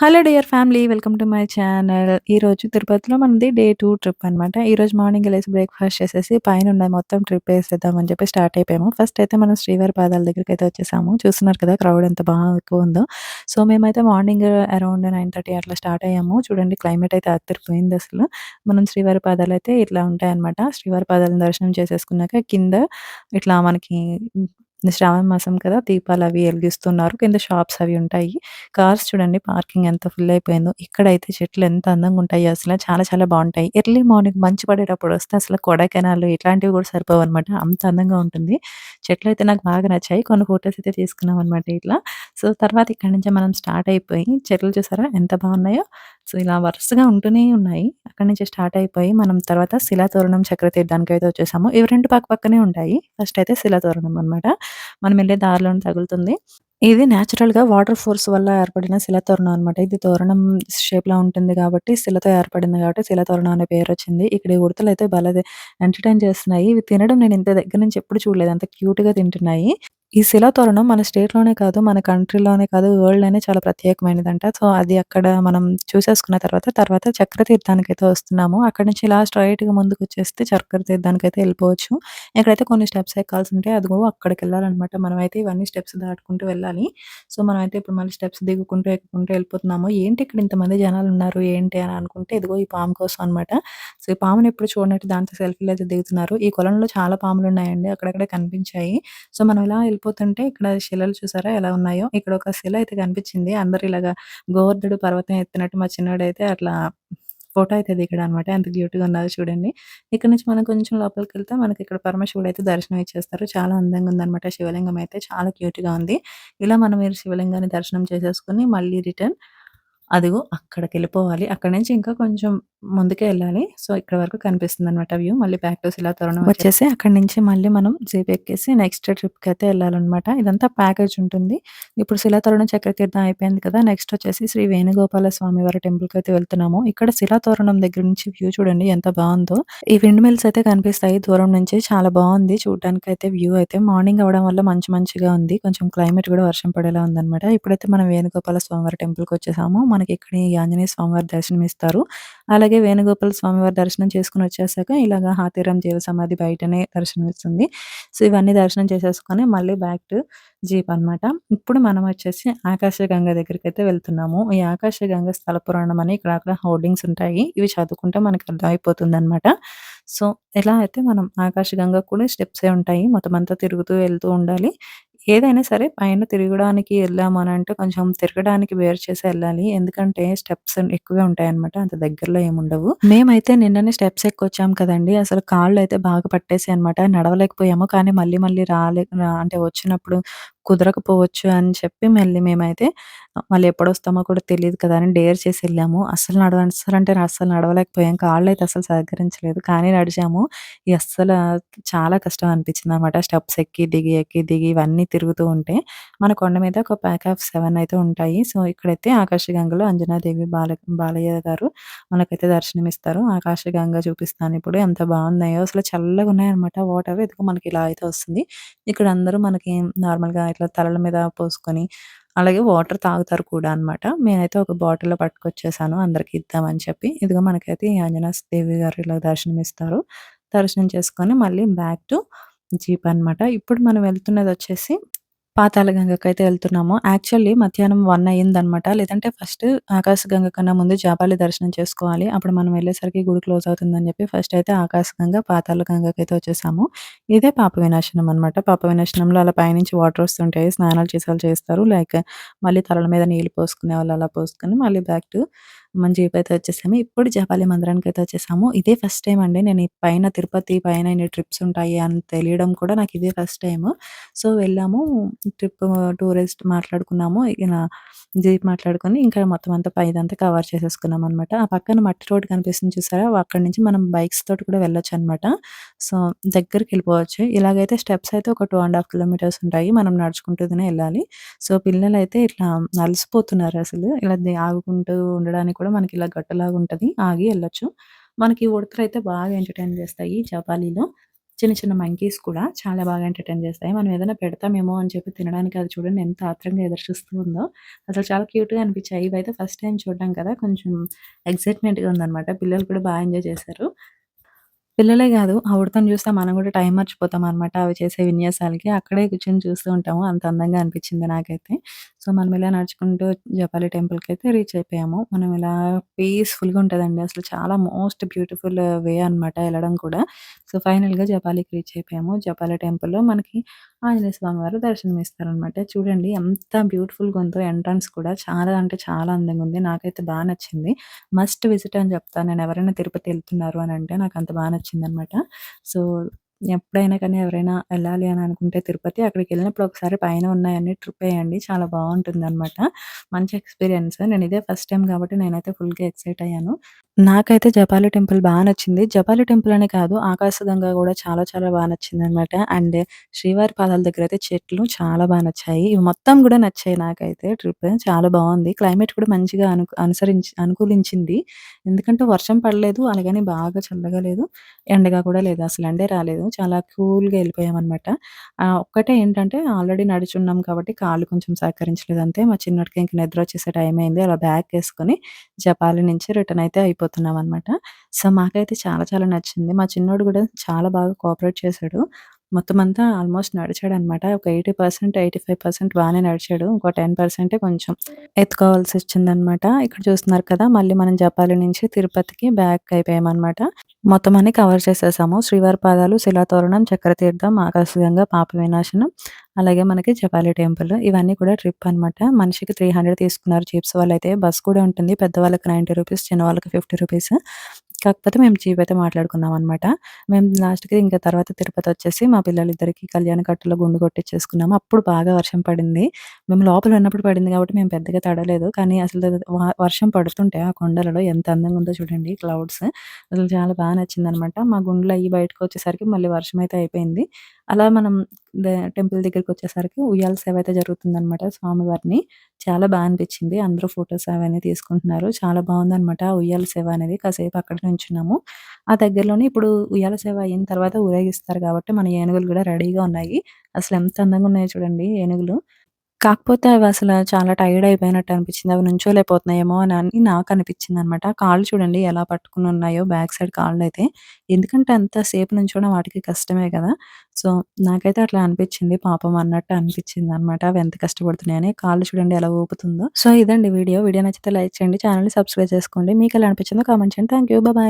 Hello dear family welcome to my channel ఈరోజు తిరుపతిలో మనది డే టూ ట్రిప్ అనమాట ఈరోజు మార్నింగ్ లేసి బ్రేక్ఫాస్ట్ చేసేసి పైన ఉన్నది మొత్తం ట్రిప్ వేసేద్దామని చెప్పి స్టార్ట్ అయిపోయాము. ఫస్ట్ అయితే మనం శ్రీవారి పాదాల దగ్గరికి అయితే వచ్చేసాము. చూస్తున్నారు కదా క్రౌడ్ ఎంత బాగా ఎక్కువ ఉందో. సో మేమైతే మార్నింగ్ అరౌండ్ నైన్ థర్టీ అట్లా స్టార్ట్ అయ్యాము. చూడండి క్లైమేట్ అయితే అత్తిరిపోయింది అసలు. మనం శ్రీవారి పాదాలు అయితే ఇట్లా ఉంటాయన్నమాట. శ్రీవారి పాదాలను దర్శనం చేసేసుకున్నాక కింద ఇట్లా మనకి శ్రావణ మాసం కదా దీపాలు అవి వెలిగిస్తున్నారు. కింద షాప్స్ అవి ఉంటాయి. కార్స్ చూడండి పార్కింగ్ ఎంత ఫుల్ అయిపోయిందో. ఇక్కడైతే చెట్లు ఎంత అందంగా ఉంటాయి అసలు చాలా చాలా బాగుంటాయి. ఎర్లీ మార్నింగ్ మంచి పడేటప్పుడు వస్తే అసలు కొడైకెనాల్ ఇట్లాంటివి కూడా సరిపోవు అనమాట అంత అందంగా ఉంటుంది. చెట్లు అయితే నాకు బాగా నచ్చాయి. కొన్ని ఫొటోస్ అయితే తీసుకున్నాం అనమాట ఇట్లా. సో తర్వాత ఇక్కడ నుంచి మనం స్టార్ట్ అయిపోయి చెట్లు చూసారా? ఎంత బాగున్నాయో. సో ఇలా వరుసగా ఉంటూనే ఉన్నాయి అక్కడి నుంచి స్టార్ట్ అయిపోయి మనం తర్వాత శిలాతోరణం చక్రతీర్థానికి అయితే వచ్చేసాము ఇవి రెండు పక్క పక్కనే ఉంటాయి ఫస్ట్ అయితే శిలాతోరణం అనమాట మనం వెళ్ళే దారిలోనే తగులుతుంది ఇది న్యాచురల్‌గా వాటర్ ఫోర్స్ వల్ల ఏర్పడిన శిలతోరణం అనమాట. ఇది తోరణం షేప్‌లో ఉంటుంది కాబట్టి శిలతో ఏర్పడింది కాబట్టి శిలతోరణం అనే పేరు వచ్చింది ఇక్కడ ఉడతలు అయితే భలే ఎంటర్‌టైన్ చేస్తున్నాయి. ఇవి తినడం నేను ఇంత దగ్గర నుంచి ఎప్పుడు చూడలేదు. అంత క్యూట్‌గా తింటున్నాయి. ఈ శిలాతోరణం మన స్టేట్‌లోనే కాదు, మన కంట్రీలోనే కాదు, వరల్డ్‌లోనే చాలా ప్రత్యేకమైనదంట. సో, అది అక్కడ మనం చూసేసుకున్న తర్వాత, తర్వాత చక్రతీర్థానికైతే వస్తున్నాము. అక్కడ నుంచి ఇలా వచ్చేస్తే చక్రతీర్థానికి అయితే వెళ్ళిపోవచ్చు. ఎక్కడైతే కొన్ని స్టెప్స్ ఎక్కాల్సి ఉంటే అదిగో అక్కడికి వెళ్ళాలన్నమాట మనమైతే ఇవన్నీ స్టెప్స్ దాటుకుంటూ వెళ్ళాలి. సో, మనమైతే ఇప్పుడు మళ్ళీ స్టెప్స్ దిగుకుంటూ, ఎక్కుకుంటూ వెళ్ళిపోతున్నాము. ఏంటి ఇక్కడ ఇంతమంది జనాలున్నారు ఏంటి అని అనుకుంటే, ఇదిగో ఈ పాము కోసం అనమాట. సో, ఈ పాముని ఎప్పుడు చూడనట్టు దాంతో సెల్ఫీలు అయితే దిగుతున్నారు. ఈ కొలంలో చాలా పాములు ఉన్నాయండి అక్కడక్కడ కనిపించాయి. సో, మనం ఇలా వెళ్ళిపోతుంటే ఇక్కడ శిలలు చూసారా ఎలా ఉన్నాయో? ఇక్కడ ఒక శిల అయితే కనిపించింది. అందరు ఇలాగా గోవర్ధుడు పర్వతం ఎత్తినట్టు మా చిన్నోడైతే అట్లా ఫోటో అయితే అనమాట ఎంత క్యూట్‌గా ఉన్నదో చూడండి. ఇక్కడ నుంచి మనం కొంచెం లోపలికి వెళ్తే మనకి ఇక్కడ పరమశివుడు అయితే దర్శనం ఇచ్చేస్తారు. చాలా అందంగా ఉందనమాట శివలింగం అయితే చాలా క్యూట్‌గా ఉంది. ఇలా మనం మీరు శివలింగాన్ని దర్శనం చేసేసుకొని మళ్ళీ రిటర్న్ అదిగో అక్కడికి వెళ్ళిపోవాలి అక్కడి నుంచి ఇంకా కొంచెం ముందుకే వెళ్ళాలి. సో, ఇక్కడ వరకు కనిపిస్తుంది అనమాట వ్యూ. మళ్ళీ బ్యాక్ టు శిలాతోరణం వచ్చేసి అక్కడి నుంచి మళ్ళీ మనం జీప్ ఎక్కేసి నెక్స్ట్ ట్రిప్‌కయితే వెళ్ళాలన్నమాట ఇదంతా ప్యాకేజ్ ఉంటుంది. ఇప్పుడు శిలాతోరణం చక్రతీర్థం అయిపోయింది కదా! నెక్స్ట్ వచ్చేసి శ్రీ వేణుగోపాల స్వామి వారి టెంపుల్‌కయితే వెళ్తున్నాము. ఇక్కడ శిలాతోరణం దగ్గర నుంచి వ్యూ చూడండి ఎంత బాగుందో ఈ విండ్ మిల్స్ అయితే కనిపిస్తాయి దూరం నుంచి. చాలా బాగుంది చూడడానికి అయితే వ్యూ అయితే. మార్నింగ్ అవడం వల్ల మంచి మంచిగా ఉంది. కొంచెం క్లైమేట్ కూడా వర్షం పడేలా ఉందన్నమాట ఇప్పుడైతే మనం వేణుగోపాల స్వామివారి టెంపుల్‌కొచ్చేసాము. మనకి ఇక్కడ ఈ ఆంజనేయ స్వామివారి దర్శనం ఇస్తారు. అలాగే వేణుగోపాల స్వామివారి దర్శనం చేసుకుని వచ్చేసాక ఇలాగ హాతీరాం జీవ సమాధి బయటనే దర్శనం ఇస్తుంది. సో, ఇవన్నీ దర్శనం చేసేసుకొని మళ్ళీ బ్యాక్ టు జీప్ అనమాట. ఇప్పుడు మనం వచ్చేసి ఆకాశగంగ అయితే వెళ్తున్నాము. ఈ ఆకాశగంగ స్థల పురాణం అని ఇక్కడ అక్కడ హోర్డింగ్స్ ఉంటాయి. ఇవి చదువుకుంటే మనకు అర్థమైపోతుందనమాట. సో, ఎలా అయితే మనం ఆకాశగంగ కూడా స్టెప్సే ఉంటాయి. మొత్తం అంతా తిరుగుతూ వెళ్తూ ఉండాలి. ఏదైనా సరే పైన తిరగడానికి వెళ్ళాము అనంటే కొంచెం తిరగడానికి వేరు చేసి వెళ్ళాలి. ఎందుకంటే స్టెప్స్ ఎక్కువే ఉంటాయన్నమాట. అంత దగ్గరలో ఏముండవు. మేమైతే నిన్ననే స్టెప్స్ ఎక్కొచ్చాం కదండీ! అసలు కాళ్ళైతే బాగా పట్టేసాయన్నమాట. నడవలేకపోయాము. కానీ మళ్ళీ మళ్ళీ రాలే రా అంటే వచ్చినప్పుడు కుదరకపోవచ్చు అని చెప్పి మళ్ళీ మేమైతే మళ్ళీ ఎప్పుడొస్తామో కూడా తెలీదు కదా! అని డేర్ చేసి వెళ్ళాము. అస్సలు నడవ అస్సలంటే అస్సలు నడవలేకపోయాం. కాళ్ళైతే అస్సలు సహకరించలేదు. కానీ నడిచాము. ఈ అస్సల చాలా కష్టం అనిపించిందనమాట. స్టెప్స్ ఎక్కి, దిగి, ఎక్కి, దిగి ఇవన్నీ తిరుగుతూ ఉంటే మన కొండ మీద ఒక ప్యాక్ ఆఫ్ 7 అయితే ఉంటాయి. సో, ఇక్కడైతే ఆకాశగంగలో అంజనాదేవి, బాల బాలయ్య గారు మనకైతే దర్శనమిస్తారు. ఆకాశగంగ చూపిస్తాను ఇప్పుడు. ఎంత బాగున్నాయో అసలు చల్లగా ఉన్నాయన్నమాట వాటర్. ఇదిగో మనకి ఇలా అయితే వస్తుంది. ఇక్కడ అందరూ మనకి నార్మల్‌గా ఇట్లా తలల మీద పోసుకొని అలాగే వాటర్ తాగుతారు కూడా అనమాట. నేనైతే ఒక బాటిల్‌లో పట్టుకొచ్చేసాను అందరికి ఇద్దామని చెప్పి. ఇదిగో మనకైతే ఆంజనేయ దేవి గారు ఇలా దర్శనమిస్తారు. దర్శనం చేసుకొని మళ్ళీ బ్యాక్ టు జీప్ అనమాట. ఇప్పుడు మనం వెళ్తున్నది వచ్చేసి వెళ్తున్నదొచ్చేసి అయితే వెళ్తున్నాము. యాక్చువల్లీ మధ్యాహ్నం 1 అయిందనమాట. లేదంటే ఫస్ట్ ఆకాశగంగ కన్నా ముందు జాపాలి దర్శనం చేసుకోవాలి. అప్పుడు మనం వెళ్ళేసరికి గుడి క్లోజ్ అవుతుందని చెప్పి ఫస్ట్ అయితే ఆకాశగంగ, పాతాళగంగకైతే వచ్చేసాము. ఇదే పాప వినాశనం అనమాట. పాప వినాశనంలో అలా పైనుంచి వాటర్ వస్తుంటాయి. స్నానాలు చేసేవాళ్ళు చేస్తారు. లైక్ మళ్ళీ తలల మీద నీళ్ళు పోసుకునేవాళ్ళు అలా పోసుకొని మళ్ళీ బ్యాక్ టు మన జీప్ అయితే వచ్చేసాము. ఇప్పుడు జపాలి మందిరానికి అయితే వచ్చేసాము. ఇదే ఫస్ట్ టైం అండి. నేను పైన తిరుపతి పైన ఇన్ని ట్రిప్స్ ఉంటాయి అని తెలియడం కూడా నాకు ఇదే ఫస్ట్ టైము. సో, వెళ్ళాము. ట్రిప్ టూరిస్ట్ మాట్లాడుకున్నాము. ఇలా జీప్ మాట్లాడుకొని ఇంకా మొత్తం అంతా పైదంతా కవర్ చేసేసుకున్నాం అనమాట ఆ పక్కన మట్టి రోడ్ కనిపిస్తుంది చూసారా? అక్కడ నుంచి మనం బైక్స్ తోటి కూడా వెళ్ళొచ్చు అనమాట సో, దగ్గరికి వెళ్ళిపోవచ్చు ఇలాగైతే స్టెప్స్ అయితే ఒక టూ అండ్ హాఫ్ కిలోమీటర్స్ ఉంటాయి. మనం నడుచుకుంటూనే వెళ్ళాలి. సో, పిల్లలు అయితే ఇట్లా అలసిపోతున్నారు అసలు. ఇలా ఆగుకుంటూ ఉండడానికి కూడా మనకి ఇలా గట్టలాగా ఉంటది. ఆగి వెళ్ళొచ్చు. మనకి ఉడతలైతే బాగా ఎంటర్‌టైన్ చేస్తాయి జపాలీలో. చిన్న చిన్న మంకీస్ కూడా చాలా బాగా ఎంటర్‌టైన్ చేస్తాయి. మనం ఏదైనా పెడతామేమో అని చెప్పి తినడానికి అది చూడండి ఎంత ఆత్రంగా ఎదురు చూస్తూ ఉందో. అసలు చాలా క్యూట్‌గా అనిపించాయి. ఇవైతే ఫస్ట్ టైం చూడడం కదా! కొంచెం ఎక్సైట్‌మెంట్‌గా ఉందన్నమాట పిల్లలు కూడా బాగా ఎంజాయ్ చేశారు. పిల్లలే కాదు ఆవిడతోని చూస్తే మనం కూడా టైం మర్చిపోతాం అనమాట అవి చేసే విన్యాసాలకి. అక్కడే కూర్చొని చూస్తూ ఉంటాము. అంత అందంగా అనిపించింది నాకైతే. సో, మనం ఇలా నడుచుకుంటూ జపాలి టెంపుల్‌కైతే రీచ్ అయిపోయాము. మనం ఇలా పీస్‌ఫుల్‌గా ఉంటదండి. అసలు చాలా మోస్ట్ బ్యూటిఫుల్ వే అనమాట వెళ్ళడం కూడా. సో, ఫైనల్‌గా జపాలికి రీచ్ అయిపోయాము. జపాలి టెంపుల్‌లో మనకి ఆంజనేయ స్వామి వారు దర్శనమిస్తారనమాట. చూడండి ఎంత బ్యూటిఫుల్‌గా ఉందో ఎంట్రన్స్ కూడా చాలా అంటే చాలా అందంగా ఉంది. నాకైతే బాగా నచ్చింది. మస్ట్ విజిట్ అని చెప్తాను. నేను ఎవరైనా తిరుపతి వెళ్తున్నారు అని అంటే నాకు అంత బాగా నచ్చింది వచ్చిందనమాట. సో, ఎప్పుడైనా కానీ ఎవరైనా ఎళ్ళాలి అని అనుకుంటే తిరుపతి అక్కడికెళ్ళినప్పుడు ఒకసారి పైన ఉన్నాయన్నీ ట్రిప్ ఎయండి. చాలా బావుంటుందనమాట. మంచి ఎక్స్‌పీరియన్స్. నేను ఇదే ఫస్ట్ టైమ్ కాబట్టి నేనైతే ఫుల్‌గా ఎక్సైట్ అయ్యాను. నాకైతే జపాలి టెంపుల్ బా నచ్చింది. జపాలి టెంపుల్ అనే కాదు ఆకాశగంగ గూడా చాలా చాలా బా నచ్చిందనమాట. అండ్ శ్రీవారి పాదాల దగ్గరైతే చెట్లు చాలా బా నచ్చాయి. ఇవి మొత్తం గూడా నచ్చాయి నాకైతే ట్రిప్. చాలా బావుంది. క్లైమేట్ కూడా మంచిగా అను అనుసరించి అనుకూలించింది. ఎందుకంటే వర్షం పడలేదు. అలాగని బాగా చల్లగా లేదు. ఎండగా కూడా లేదు. అసలు ఎండే రాలేదు. చాలా కూల్‌గా వెళ్ళిపోయామన్నమాట. ఆహ్, ఒక్కటే ఏంటంటే ఆల్రెడీ నడిచున్నాం కాబట్టి కాళ్ళు కొంచెం సహకరించలేదు అంతే. మా చిన్నోడికి ఇంక నిద్రొచ్చేసే టైం అయింది. అలా బ్యాగేసుకొని జపాలి నుంచి రిటర్న్ అయితే అయిపోతున్నామనమాట. సో, మాకైతే చాలా చాలా నచ్చింది. మా చిన్నోడు గూడా చాలా బాగా కోఆపరేట్ చేశాడు. మొత్తం అంతా ఆల్మోస్ట్ నడిచాడనమాట. ఒక 80%, 85% బానే నడిచాడు. ఇంకో 10% కొంచెం ఎత్తుకోవాల్సొచ్చిందనమాట. ఇక్కడ చూస్తున్నారు కదా! మళ్ళీ మనం జపాలి నుంచి తిరుపతికి బ్యాక్ అయిపోయామన్నమాట. మొత్తం అన్ని కవర్ చేసేసాము. శ్రీవారి పాదాలు, శిలాతోరణం, చక్రతీర్థం, ఆకాశగంగా, పాప వినాశనం, అలాగే మనకి జపాలి టెంపుల్. ఇవన్నీ కూడా ట్రిప్ అనమాట. మనిషికి 300 తీసుకున్నారు జీప్స్ వాళ్ళైతే. బస్ కూడా ఉంటుంది. పెద్దవాళ్ళకి 90 రూపీస్, చిన్నవాళ్ళకి 50 రూపీస్. కాకపోతే మేము చీప్ అయితే మాట్లాడుకున్నాం అనమాట మేము లాస్ట్‌కి ఇంకా తర్వాత తిరుపతి వచ్చేసి మా పిల్లలిద్దరికి కళ్యాణ కట్టులో గుండు కొట్టించేసుకున్నాము అప్పుడు బాగా వర్షం పడింది. మేము లోపల ఉన్నప్పుడు పడింది కాబట్టి మేము పెద్దగా తడలేదు. కానీ అసలు వర్షం పడుతుంటే ఆ కొండలలో ఎంత అందంగా ఉందో చూడండి క్లౌడ్స్. అసలు చాలా బాగా నచ్చిందనమాట. మా గుండ్లు అయ్యి బయటకొచ్చేసరికి మళ్ళీ వర్షం అయితే అయిపోయింది. అలా మనం టెంపుల్ దగ్గరికి వచ్చేసరికి ఉయ్యాల సేవ అయితే జరుగుతుందనమాట స్వామివారిని. చాలా బాగా అనిపించింది. అందరూ ఫొటోస్ అవన్నీ తీసుకుంటున్నారు. చాలా బాగుందనమాట ఉయ్యాల సేవ అనేది. కాసేపు అక్కడ నుంచున్నాము. ఆ దగ్గరలోనే ఇప్పుడు ఉయ్యాల సేవ అయిన తర్వాత ఊరేగిస్తారు కాబట్టి మన ఏనుగులు కూడా రెడీగా ఉన్నాయి. అసలు ఎంత అందంగా ఉన్నాయో చూడండి ఏనుగులు. కాకపోతే అవి అసలు చాలా టైర్డ్ అయిపోయినట్టు అనిపించింది. అవి నుంచోలేకపోతున్నాయేమో అని అని నాకనిపించిందనమాట. కాళ్ళు చూడండి ఎలా పట్టుకుని ఉన్నాయో బ్యాక్ సైడ్ కాళ్ళైతే. ఎందుకంటే అంత సేపు నుంచోవడం వాటికి కష్టమే కదా సో, నాకైతే అట్లా అనిపించింది. పాపం అన్నట్టు అనిపించిందనమాట. అవి ఎంత కష్టపడుతున్నాయని. కాళ్ళు చూడండి ఎలా ఊపుతుందో. సో, ఇదండి వీడియో. వీడియో నచ్చితే లైక్ చేయండి. ఛానెల్‌ని సబ్స్క్రైబ్ చేసుకోండి. మీకెలా అనిపించిందో కామెంట్ చేయండి. Thank you. బాయ్.